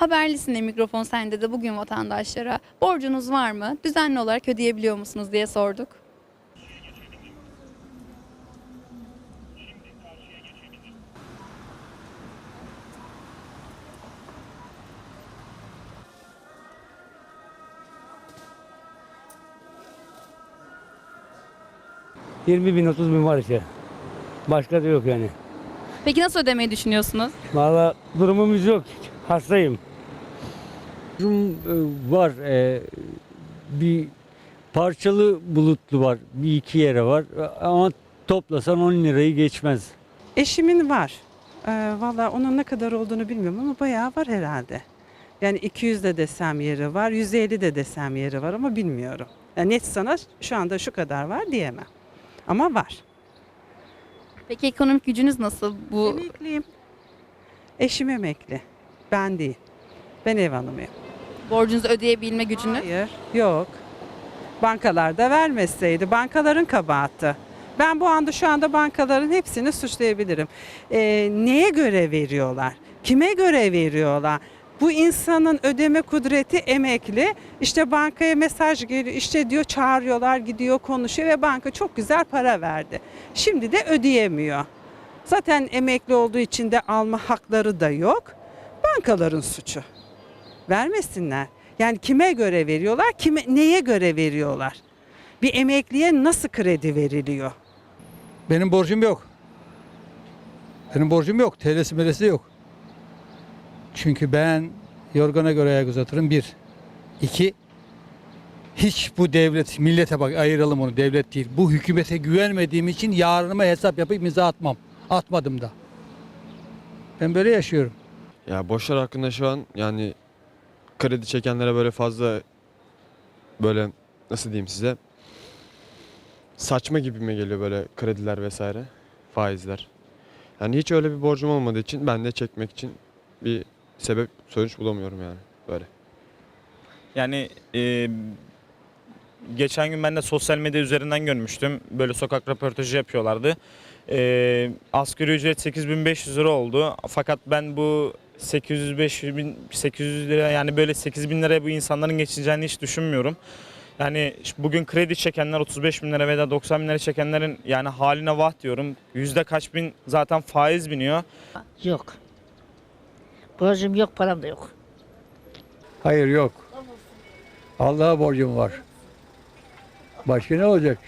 Haberlisinde mikrofon sende de bugün vatandaşlara borcunuz var mı? Düzenli olarak ödeyebiliyor musunuz diye sorduk. Hı. 20 bin 30 bin var işte. Başka da yok yani. Peki nasıl ödemeyi düşünüyorsunuz? Valla durumumuz yok. Hastayım. Durum e, var. e, bir parçalı bulutlu var. Bir iki yere var. Ama toplasan 10 lirayı geçmez. Eşimin var. Valla onun ne kadar olduğunu bilmiyorum ama bayağı var herhalde. Yani 200 de desem yeri var, 150 de desem yeri var ama bilmiyorum. Yani net sana şu anda şu kadar var diyemem. Ama var. Peki ekonomik gücünüz nasıl? Bu Emekliyim. Eşim emekli. Ben değil. Ben ev hanımıyım. Borcunuzu ödeyebilme gücünüz? Hayır, yok. Bankalarda vermeseydi, bankaların kabahati. Ben bu anda şu anda bankaların hepsini suçlayabilirim. Ee, neye göre veriyorlar? Kime göre veriyorlar? Bu insanın ödeme kudreti emekli. İşte bankaya mesaj geliyor. İşte diyor çağırıyorlar, gidiyor, konuşuyor ve banka çok güzel para verdi. Şimdi de ödeyemiyor. Zaten emekli olduğu için de alma hakları da yok. Bankaların suçu vermesinler. Yani kime göre veriyorlar, kime neye göre veriyorlar? Bir emekliye nasıl kredi veriliyor? Benim borcum yok. Benim borcum yok. TL'si melesi yok. Çünkü ben yorgana göre ayak uzatırım. Bir. İki. Hiç bu devlet, millete bak ayıralım onu devlet değil. Bu hükümete güvenmediğim için yarınıma hesap yapıp imza atmam. Atmadım da. Ben böyle yaşıyorum. Ya borçlar hakkında şu an yani kredi çekenlere böyle fazla böyle nasıl diyeyim size saçma gibi mi geliyor böyle krediler vesaire faizler. Yani hiç öyle bir borcum olmadığı için ben de çekmek için bir sebep sonuç bulamıyorum yani böyle. Yani e, geçen gün ben de sosyal medya üzerinden görmüştüm. Böyle sokak röportajı yapıyorlardı. E, asgari ücret 8500 lira oldu. Fakat ben bu 800 500 bin 800 lira yani böyle 8000 liraya bu insanların geçeceğini hiç düşünmüyorum. Yani bugün kredi çekenler 35 bin lira veya 90 bin lira çekenlerin yani haline vah diyorum. Yüzde kaç bin zaten faiz biniyor. Yok. Borcum yok, param da yok. Hayır yok. Allah'a borcum var. Başka ne olacak?